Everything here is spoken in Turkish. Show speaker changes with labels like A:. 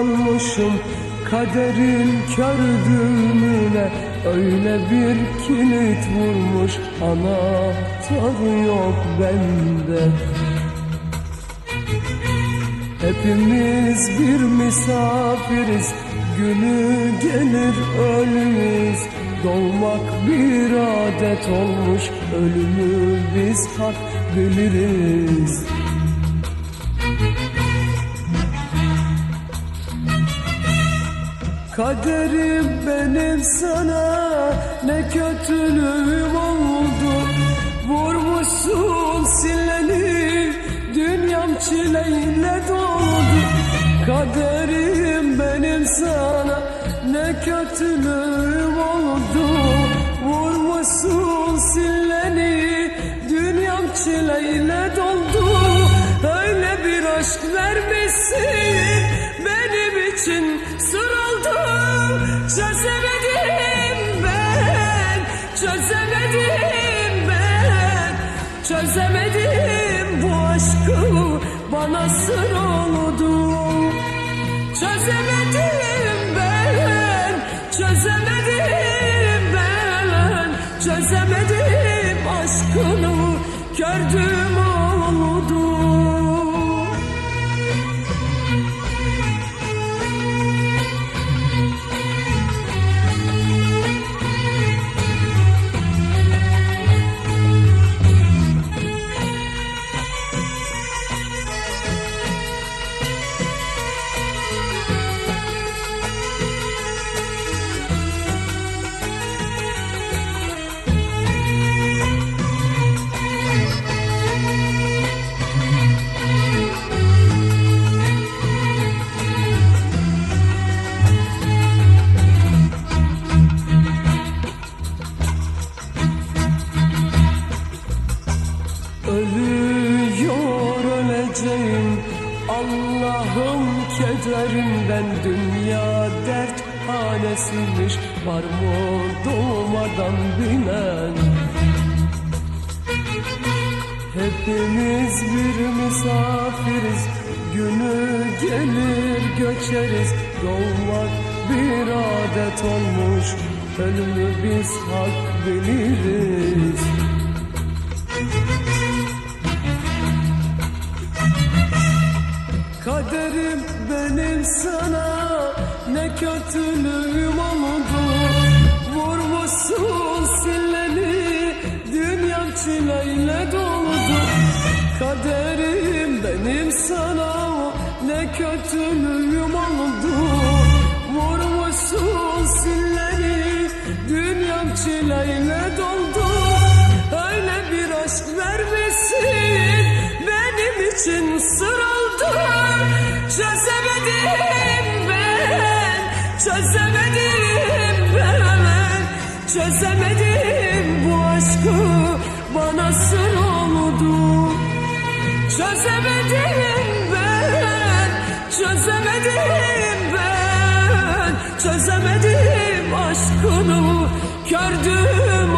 A: yaralanmışım Kaderin kör düğümüne Öyle bir kilit vurmuş Anahtar yok bende. Hepimiz bir misafiriz Günü gelir ölürüz. Doğmak bir adet olmuş Ölümü biz hak biliriz Kaderim benim sana ne kötülüğüm oldu? Vurmuşsun silleni dünyam çileyle doldu. Kaderim benim sana ne kötülüğüm oldu? Vurmuşsun silleni dünyam çileyle doldu. Öyle bir aşk vermişsin benim için aşkı bana sır oldu. Çözemedim ben Çözemedim ben. Çözemedim aşkını gördüm kederimden dünya dert hanesiymiş. Var mı doğmadan bilen Hepimiz bir misafiriz. Günü gelir göçeriz. Doğmak bir adet olmuş. Ölümü biz hak biliriz sana ne kötülüğüm oldu. Vurmuşsun silleni dünyam çileyle doldu Kaderim benim sana ne kötülüğüm oldu. Vurmuşsun silleni dünyam çileyle doldu. Öyle bir aşk vermişsin benim için sır Çözemedim ben Çözemedim bu aşkı. Bana sır oldu. Çözemedim ben. Çözemedim ben. Çözemedim aşkını. Gördüm